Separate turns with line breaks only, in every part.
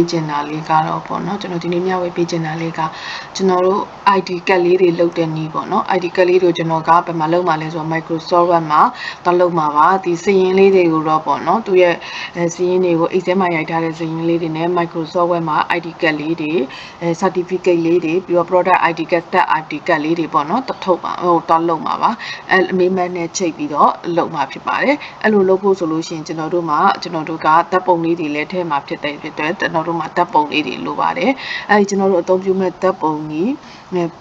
ပေးချင်တာလေးကတော့ပေါ့နော်ကျွန်တော်ဒီနေ့မျှဝေပေးချင်တာလေးကကျွန်တော်တို့ ID ကတ်လေးတွေလုပ်တဲ့နည်းပေါ့နော် ID ကတ်လေးတွေကိုကျွန်တော်ကဘယ်မှာလုပ်မှာလဲဆိုတော့ Microsoft Word မှာတော့လုပ်မှာပါဒီစည်ရင်းလေးတွေကိုတော့ပေါ့နော်သူရဲ့စည်ရင်းတွေကို Excel မှာရိုက်ထားတဲ့စည်ရင်းလေးတွေနဲ့ Microsoft Word မှာ ID ကတ်လေးတွေအဲ certificate လေးတွေပြီးတော့ product ID ကတ် stat ID ကတ်လေးတွေပေါ့နော်တထုတ်ပါဟိုတော့လုပ်မှာပါအဲအမေးမတ်နဲ့ချိန်ပြီးတော့လုပ်မှာဖြစ်ပါတယ်အဲ့လိုလုပ်ဖို့ဆိုလို့ရှိရင်ကျွန်တော်တို့မှာကျွန်တော်တို့ကဓာတ်ပုံလေးတွေလည်းထည့်မှာဖြစ်တဲ့ဖြစ်တဲ့ကျွန်တော်တို့မှာဓာတ်ပုံလေးတွေလိုပါတယ်အဲဒီကျွန်တော်တို့အသုံးပြုမဲ့ဓာတ်ပုံကြီး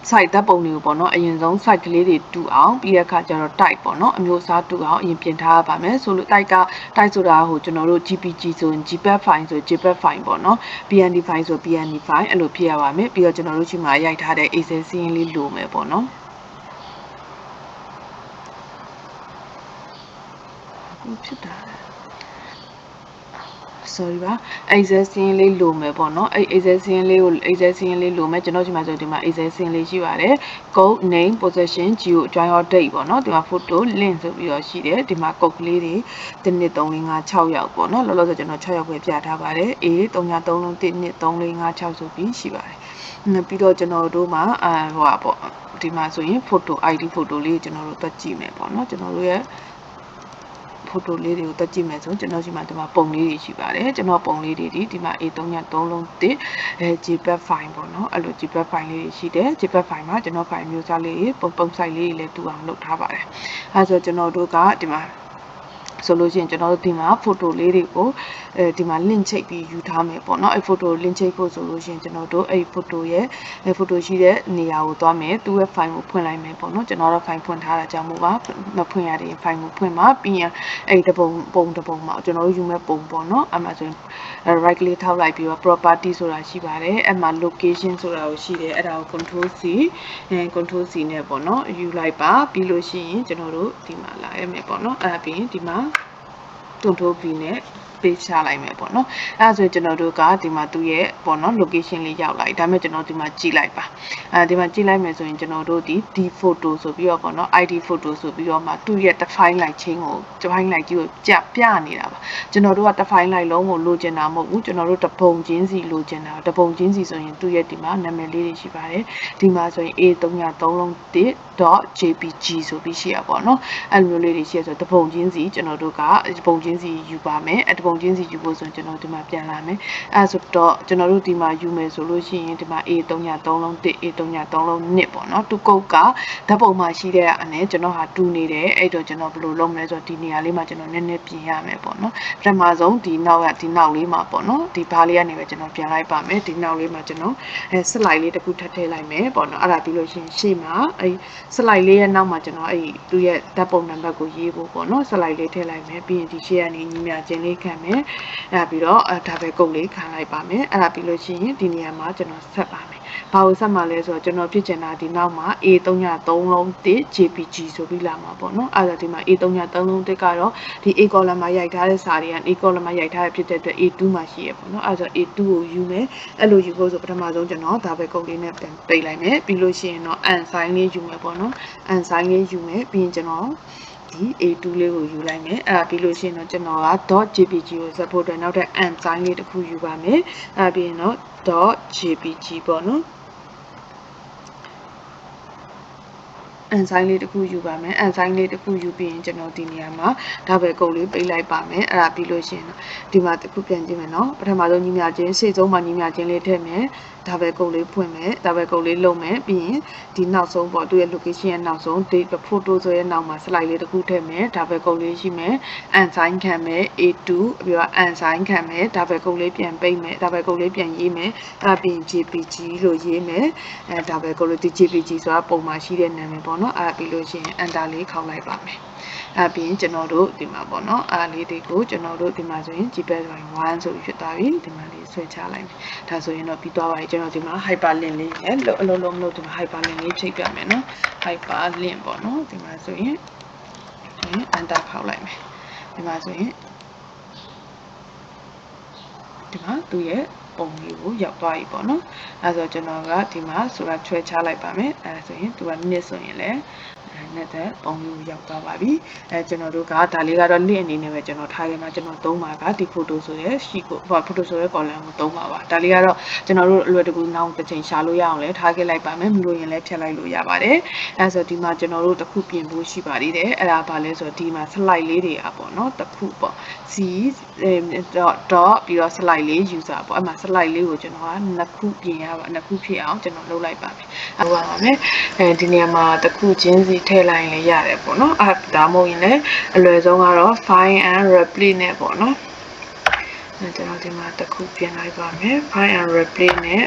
site ဓာတ်ပုံတွေကိုပေါ့နော်အရင်ဆုံး site ကလေးတွေတူအောင်ပြီးတဲ့အခါကျတော့ type ပေါ့နော်အမျိုးအစားတူအောင်အရင်ပြင်ထားရပါမယ်ဆိုလို့ type က type ဆိုတာဟိုကျွန်တော်တို့ GPG ဆိုရင် JPEG file ဆို JPEG file ပေါ့နော် PNG file ဆို PNG file အဲ့လိုဖြစ်ရပါမယ်ပြီးတော့ကျွန်တော်တို့ရှိမှရိုက်ထားတဲ့ Excel စီးရင်လေးလိုမယ်ပေါ့နော်ဖြစ်တာ sorry ပါ excel စင်းလေးလိုမယ်ပေါ့နော်အဲ့ excel စင်းလေးကို excel စင်းလေးလိုမယ်ကျွန်တော်ဒီမှာဆိုဒီမှာ excel စင်းလေးရှိပါတယ် code name position geo join or date ပေါ့နော်ဒီမှာ photo link ဆိုပြီးတော့ရှိတယ်ဒီမှာ code ကလေးတွေ1 2 3 4 5 6ရောက်ပေါ့နော်လောလောဆယ်ကျွန်တော်6ရောက်ပဲပြထားပါတယ် a 3 3 3 1 2 3 4 5 6ဆိုပြီးရှိပါတယ်ပြီးတော့ကျွန်တော်တို့မှာအဲဟိုပါပေါ့ဒီမှာဆိုရင် photo id photo လေးကျွန်တော်တို့တက်ကြည့်မယ်ပေါ့နော်ကျွန်တော်တို့ရဲ့ photo လေးတွေကိုတက်ကြည့်မယ်ဆိုကျွန်တော်ဒီမှာဒီမှာပုံလေးတွေရှိပါတယ်ကျွန်တော်ပုံလေးတွေဒီဒီမှာ A3 ည3လုံးတစ်အဲ JPEG file ပေါ့နော်အဲ့လို JPEG file လေးတွေရှိတယ် JPEG file မှာကျွန်တော် file မျိုးစားလေးပုံပုံ site လေးတွေလည်းတူအောင်လုပ်ထားပါတယ်အဲဆိုကျွန်တော်တို့ကဒီမှာ ဆိုလို့ရှိရင်ကျွန်တော်တို့ဒီမှာ photo လေးတွေကိုအဲဒီမှာ link ချိတ်ပြီးယူထားမယ်ပေါ့နော်အဲ photo link ချိတ်ဖို့ဆိုလို့ရှိရင်ကျွန်တော်တို့အဲ photo ရဲ့အဲ photo ရှိတဲ့နေရာကိုသွားမယ်သူ့ရဲ့ file ကိုဖွင့်လိုက်မယ်ပေါ့နော်ကျွန်တော်တို့ file ဖွင့်ထားတာကြောင့်မို့ပါမဖွင့်ရတဲ့ file ကိုဖွင့်မှာပြီးရင်အဲတပုံပုံတပုံမှာကျွန်တော်တို့ယူမဲ့ပုံပေါ့နော်အမှဆိုရင် right click ထောက်လိုက်ပြီးတော့ property ဆိုတာရှိပါတယ်အဲ့မှာ location ဆိုတာကိုရှိတယ်အဲ့ဒါကို control C အဲ control C နဲ့ပေါ့နော်ယူလိုက်ပါပြီးလို့ရှိရင်ကျွန်တော်တို့ဒီမှာလာရမယ်ပေါ့နော်အဲ့ဒါပြီးရင်ဒီမှာ control V နဲ့ပေးချလိုက်မယ်ပေါ့နော်အဲဒါဆိုကျွန်တော်တို့ကဒီမှာသူ့ရဲ့ပေါ့နော် location လေးရောက်လာပြီဒါပေမဲ့ကျွန်တော်ဒီမှာကြည့်လိုက်ပါအဲဒီမှာကြည့်လိုက်မယ်ဆိုရင်ကျွန်တော်တို့ဒီ D photo ဆိုပြီးတော့ပေါ့နော် ID photo ဆိုပြီးတော့မှသူ့ရဲ့ define လိုက်ချင်းကို define လိုက်ကြီးကိုကြပြနေတာပါကျွန်တော်တို့က define လိုက်လုံးကိုလိုချင်တာမဟုတ်ဘူးကျွန်တော်တို့တပုံချင်းစီလိုချင်တာတပုံချင်းစီဆိုရင်သူ့ရဲ့ဒီမှာနာမည်လေးတွေရှိပါတယ်ဒီမှာဆိုရင် A303 လုံး .jpg ဆိုပြီးရှိရပါတော့အဲ့လိုမျိုးလေးတွေရှိရဆိုတပုံချင်းစီကျွန်တော်တို့ကပုံချင်းစီယူပါမယ်အဲ့ပုံချင်းစီယူဖို့ဆိုရင်ကျွန်တော်ဒီမှာပြန်လာမယ်အဲဆိုတော့ကျွန်တော်တို့ဒီမှာယူမယ်ဆိုလို့ရှိရင်ဒီမှာ A303 လုံး1 A303 လုံး2ပေါ့နော်တူကုတ်ကဓာတ်ပုံမှာရှိတဲ့အနေကျွန်တော်ဟာတူနေတယ်အဲ့တော့ကျွန်တော်ဘယ်လိုလုပ်မလဲဆိုတော့ဒီနေရာလေးမှာကျွန်တော်နည်းနည်းပြင်ရမယ်ပေါ့နော်ပထမဆုံးဒီနောက်ကဒီနောက်လေးမှာပေါ့နော်ဒီဘားလေးကနေပဲကျွန်တော်ပြန်လိုက်ပါမယ်ဒီနောက်လေးမှာကျွန်တော်အဲစလိုက်လေးတစ်ခုထပ်ထည့်လိုက်မယ်ပေါ့နော်အဲ့ဒါပြီးလို့ရှိရင်ရှေ့မှာအဲစလိုက်လေးရဲ့နောက်မှာကျွန်တော်အဲသူ့ရဲ့ဓာတ်ပုံနံပါတ်ကိုရေးဖို့ပေါ့နော်စလိုက်လေးထည့်လိုက်မယ်ပြီးရင်ဒီရှေ့ကနေညီမြချင်းလေးခံမယ်အဲ့ဒါပြီးတော့ဒါပဲကုတ်လေးခံလိုက်ပါမယ်အဲ့ဒါပြီးလို့ရှိရင်ဒီနေရာမှာကျွန်တော်ဆက်ပါမယ်ဘာလို့ဆက်မှာလဲဆိုတော့ကျွန်တော်ဖြစ်ချင်တာဒီနောက်မှာ A303 လုံးတစ် JPG ဆိုပြီးလာမှာပေါ့နော်အဲ့ဒါဒီမှာ A303 လုံးတစ်ကတော့ဒီ A column မှာရိုက်ထားတဲ့စာတွေက A column မှာရိုက်ထားတဲ့ဖြစ်တဲ့အတွက် A2 မှာရှိရပေါ့နော်အဲ့ဒါဆို A2 ကိုယူမယ်အဲ့လိုယူဖို့ဆိုပထမဆုံးကျွန်တော်ဒါပဲကုတ်လေးနဲ့ပြန်ပိတ်လိုက်မယ်ပြီးလို့ရှိရင်တော့ un sign လေးယူမယ်ပေါ့နော် un sign လေးယူမယ်ပြီးရင်ကျွန်တော် ဒီ A2 လေးကိုယူလိုက်မယ်အဲ့ဒါပြီးလို့ရှိရင်တော့ကျွန်တော်က .jpg ကိုဆက်ဖို့အတွက်နောက်ထပ် and sign လေးတစ်ခုယူပါမယ်အဲ့ပြီးရင်တော့ .jpg ပေါ့နော်အန်ဆိုင်လေးတစ်ခုယူပါမယ်အန်ဆိုင်လေးတစ်ခုယူပြီးရင်ကျွန်တော်ဒီနေရာမှာဒါပဲကုတ်လေးပိတ်လိုက်ပါမယ်အဲ့ဒါပြီးလို့ရှိရင်ဒီမှာတစ်ခုပြန်ကြည့်မယ်နော်ပထမဆုံးညီမချင်းရှေ့ဆုံးမှာညီမချင်းလေးထည့်မယ် ဒါပဲကုတ်လေးဖွင့်မယ်ဒါပဲကုတ်လေးလုံးမယ်ပြီးရင်ဒီနောက်ဆုံးပေါ့သူ့ရဲ့ location ရဲ့နောက်ဆုံး date photo ဆိုရဲ့နောက်မှာ slide လေးတစ်ခုထည့်မယ်ဒါပဲကုတ်လေးရှိမယ် unsign ခံမယ် A2 ပြီးတော့ unsign ခံမယ်ဒါပဲကုတ်လေးပြန်ပိတ်မယ်ဒါပဲကုတ်လေးပြန်ရေးမယ်အဲ့ဒါပြီးရင် JPG လို့ရေးမယ်အဲဒါပဲကုတ်လေးဒီ JPG ဆိုတာပုံမှာရှိတဲ့နာမည်ပေါ့နော်အဲ့ဒါပြီးလို့ရှိရင် enter လေးခေါက်လိုက်ပါမယ် အဲပြီးရင်ကျွန်တော်တို့ဒီမှာပေါ့နော်အားလေးတွေကိုကျွန်တော်တို့ဒီမှာဆိုရင် GPad 1ဆိုပြီးဖြစ်သွားပြီဒီမှာလေးဆွဲချလိုက်မယ်ဒါဆိုရင်တော့ပြီးသွားပါပြီကျွန်တော်ဒီမှာ hyperlink လေးနဲ့အလုံးလုံးမလို့ဒီမှာ hyperlink လေးချိန်ပြမယ်နော် hyperlink ပေါ့နော်ဒီမှာဆိုရင် enter ခေါက်လိုက်မယ်ဒီမှာဆိုရင်ဒီမှာသူ့ရဲ့ပုံလေးကိုရောက်သွားပြီပေါ့နော်အဲဆိုကျွန်တော်ကဒီမှာဆိုတာချွဲချလိုက်ပါမယ်အဲဆိုရင်သူက knit ဆိုရင်လည်း နဲ့သက်ပုံမျိုးရောက်သွားပါပြီအဲကျွန်တော်တို့ကဒါလေးကတော့ link အနေနဲ့ပဲကျွန်တော်ထားခဲ့မှာကျွန်တော်သုံးပါကဒီ photo ဆိုရဲ sheet ကိုဟို photo ဆိုရဲ column ကိုသုံးပါပါဒါလေးကတော့ကျွန်တော်တို့အလွယ်တကူနောက်တစ်ချိန်ရှာလို့ရအောင်လဲထားခဲ့လိုက်ပါမယ်မလို့ရင်လည်းဖြတ်လိုက်လို့ရပါတယ်အဲဆိုဒီမှာကျွန်တော်တို့တစ်ခုပြင်ဖို့ရှိပါသေးတယ်အဲ့ဒါဘာလဲဆိုတော့ဒီမှာ slide လေးတွေอ่ะပေါ့เนาะတစ်ခုပေါ့ c dot dot ပြီးတော့ slide လေး user ပေါ့အဲ့မှာ slide လေးကိုကျွန်တော်ကနှစ်ခုပြင်ရပါနှစ်ခုဖြစ်အောင်ကျွန်တော်လုပ်လိုက်ပါမယ်ဟုတ်ပါပါမယ်အဲဒီနေရာမှာတစ်ခုချင်းစီထည့် လိုက်ရင်လည်းရတယ်ပေါ့နော်အဲဒါမှမဟုတ်ရင်လည်းအလွယ်ဆုံးကတော့ find and replay နဲ့ပေါ့နော်အဲကျွန်တော်ဒီမှာတစ်ခုပြင်လိုက်ပါမယ် find and replay နဲ့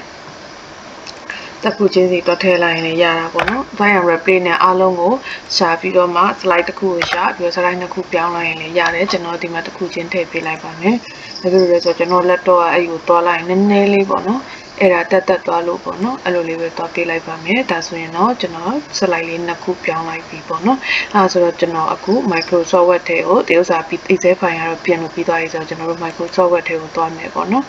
တစ်ခုချင်းစီတွက်ထည့်လိုက်ရင်လည်းရတာပေါ့နော် find and replay နဲ့အားလုံးကိုရှာပြီးတော့မှ slide တစ်ခုကိုရှာပြီးတော့ slide နှစ်ခုပြောင်းလိုက်ရင်လည်းရတယ်ကျွန်တော်ဒီမှာတစ်ခုချင်းထည့်ပေးလိုက်ပါမယ်ဒါဆိုလို့ဆိုကျွန်တော်လက်တော့အဲ့ကိုတွားလိုက်နည်းနည်းလေးပေါ့နော် အဲ့ဒါတက်တက်သွားလို့ပေါ့နော်အဲ့လိုလေးပဲသွားပေးလိုက်ပါမယ်ဒါဆိုရင်တော့ကျွန်တော် slide လေးနှစ်ခုပြောင်းလိုက်ပြီပေါ့နော်အဲ့ဒါဆိုတော့ကျွန်တော်အခု Microsoft Word ထဲကိုတရုပ်စာပြီး Excel file ကတော့ပြင်လို့ပြီးသွားပြီဆိုတော့ကျွန်တော်တို့ Microsoft Word ထဲကိုသွားမယ်ပေါ့နော်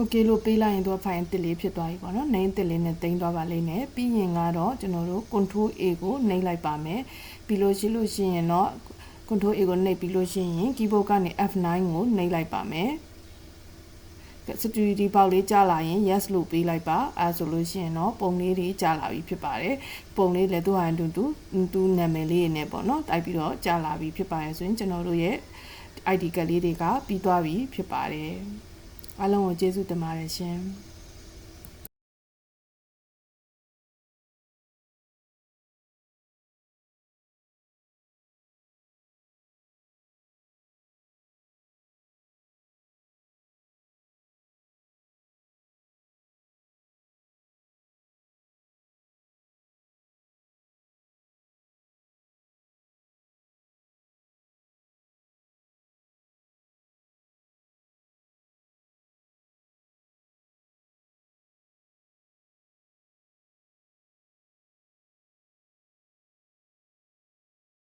okay လို့ပေးလိုက်ရင်တော့ file အသစ်လေးဖြစ်သွားပြီပေါ့နော် name အသစ်လေးနဲ့တင်သွားပါလိမ့်မယ်ပြီးရင်ကတော့ကျွန်တော်တို့ control A ကိုနှိပ်လိုက်ပါမယ်ပြီးလို့ရှိလို့ရှိရင်တော့ control A ကိုနှိပ်ပြီးလို့ရှိရင် keyboard ကနေ F9 ကိုနှိပ်လိုက်ပါမယ် security box လေးကြာလာရင် yes လို့ပေးလိုက်ပါအဲဆိုလို့ရှိရင်တော့ပုံလေးတွေကြာလာပြီဖြစ်ပါတယ်ပုံလေးလည်းသူဟာတူတူသူနာမည်လေးနဲ့ပေါ့နော်တိုက်ပြီးတော့ကြာလာပြီဖြစ်ပါတယ်ဆိုရင်ကျွန်တော်တို့ရဲ့ ID ကတ်လေးတွေကပြီးသွားပြီဖြစ်ပါတယ် အားလုံးကိုကျေးဇူးတင်ပါတယ်ရှင်